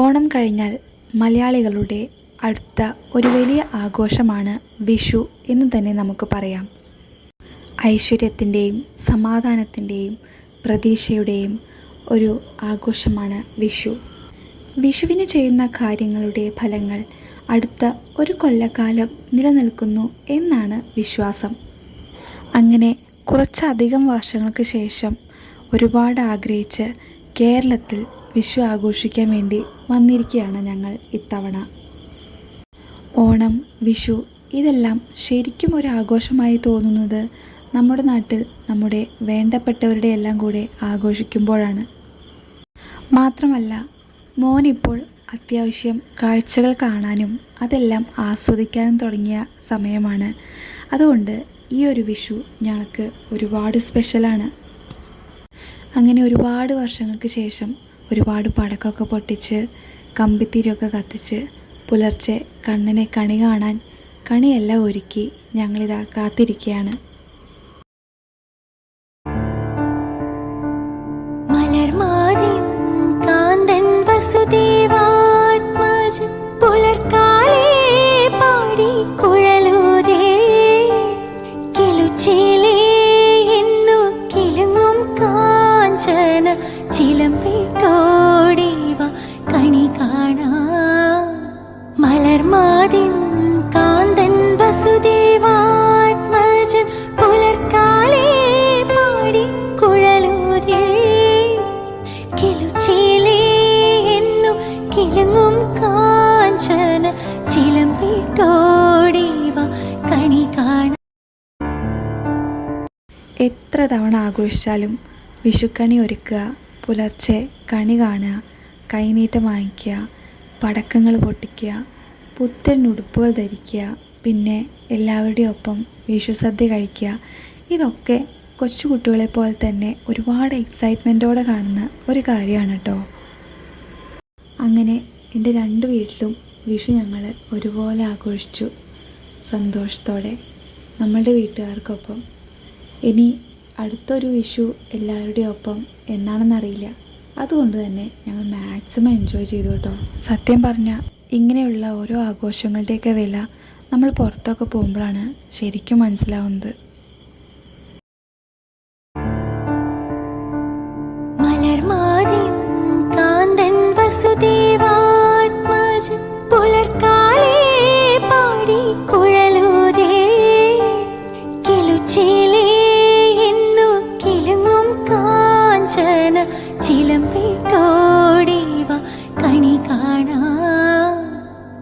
ഓണം കഴിഞ്ഞാൽ മലയാളികളുടെ അടുത്ത ഒരു വലിയ ആഘോഷമാണ് വിഷു എന്ന് തന്നെ നമുക്ക് പറയാം. ഐശ്വര്യത്തിന്റെയും സമാധാനത്തിന്റെയും പ്രതീക്ഷയുടെയും ഒരു ആഘോഷമാണ് വിഷു. വിഷുവിന് ചെയ്യുന്ന കാര്യങ്ങളുടെ ഫലങ്ങൾ അടുത്ത ഒരു കൊല്ലക്കാലം നിലനിൽക്കുന്നു എന്നാണ് വിശ്വാസം. അങ്ങനെ കുറച്ചധികം വർഷങ്ങൾക്ക് ശേഷം ഒരുപാട് ആഗ്രഹിച്ച് കേരളത്തിൽ വിഷു ആഘോഷിക്കാൻ വേണ്ടി വന്നിരിക്കുകയാണ് ഞങ്ങൾ ഇത്തവണ. ഓണം വിഷു ഇതെല്ലാം ശരിക്കും ഒരു ആഘോഷമായി തോന്നുന്നത് നമ്മുടെ നാട്ടിൽ നമ്മുടെ വേണ്ടപ്പെട്ടവരുടെ എല്ലാം കൂടെ ആഘോഷിക്കുമ്പോഴാണ്. മാത്രമല്ല മോനിപ്പോൾ അത്യാവശ്യം കാഴ്ചകൾ കാണാനും അതെല്ലാം ആസ്വദിക്കാനും തുടങ്ങിയ സമയമാണ്. അതുകൊണ്ട് ഈ ഒരു വിഷു ഞങ്ങൾക്ക് ഒരുപാട് സ്പെഷ്യലാണ് അങ്ങനെ ഒരുപാട് വർഷങ്ങൾക്ക് ശേഷം ഒരുപാട് പടക്കമൊക്കെ പൊട്ടിച്ച് കമ്പിത്തിരിയൊക്കെ കത്തിച്ച് പുലർച്ചെ കണ്ണിനെ കണി കാണാൻ കണിയെല്ലാം ഒരുക്കി ഞങ്ങളിതാ കാത്തിരിക്കുകയാണ് കണി കാണാ. കാന്തൻ വസുദേവാത്മജൻ പാടി എന്നു കാഞ്ചന കണി കാണാ. എത്ര തവണ ആഘോഷിച്ചാലും വിഷുക്കണി ഒരുക്കുക. പുലർച്ചെ കണി കാണുക കൈനീട്ടം വാങ്ങിക്കുക പടക്കങ്ങൾ പൊട്ടിക്കുക പുത്തൻ ഉടുപ്പുകൾ ധരിക്കുക പിന്നെ എല്ലാവരുടെയും ഒപ്പം വിഷുസദ്യ കഴിക്കുക. ഇതൊക്കെ കൊച്ചു കുട്ടികളെ പോലെ തന്നെ ഒരുപാട് എക്സൈറ്റ്മെന്റോടെ കാണുന്ന ഒരു കാര്യമാണ് കേട്ടോ അങ്ങനെ എന്റെ രണ്ട് വീട്ടിലും വിഷു ഞങ്ങൾ ഒരുപോലെ ആഘോഷിച്ചു. സന്തോഷത്തോടെ നമ്മളുടെ വീട്ടുകാർക്കൊപ്പം. ഇനി അടുത്തൊരു വിഷു എല്ലാവരുടെയും ഒപ്പം എന്നാണെന്നറിയില്ല. അതുകൊണ്ട് തന്നെ ഞങ്ങൾ മാക്സിമം എൻജോയ് ചെയ്തു കേട്ടോ. സത്യം പറഞ്ഞാൽ ഇങ്ങനെയുള്ള ഓരോ ആഘോഷങ്ങളുടെയൊക്കെ വില നമ്മൾ പുറത്തൊക്കെ പോകുമ്പോഴാണ് ശരിക്കും മനസ്സിലാവുന്നത്. കാഞ്ചന ചിലമ്പിട്ടോടിവ കണി കാണാ.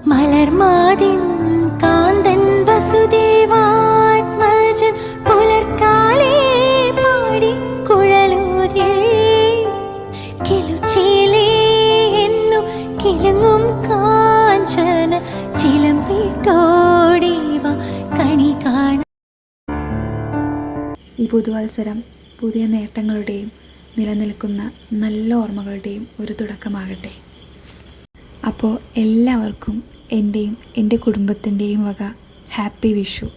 മലർമാതിൻ കാന്തൻ വസുദേവാത്മജൻ പുലർക്കാലേ പാടി കുഴലൂതേ. കിലുച്ചേലേ എന്നു കിലുങ്ങും കാഞ്ചന ചിലമ്പിട്ടോടിവ കണി കാണാ. ഈ പുതുവത്സരം പുതിയ നേട്ടങ്ങളുടെയും നിലനിൽക്കുന്ന നല്ല ഓർമ്മകളുടെയും ഒരു തുടക്കമാകട്ടെ. അപ്പോൾ എല്ലാവർക്കും എന്റെയും എന്റെ കുടുംബത്തിന്റെയും വക ഹാപ്പി വിഷു.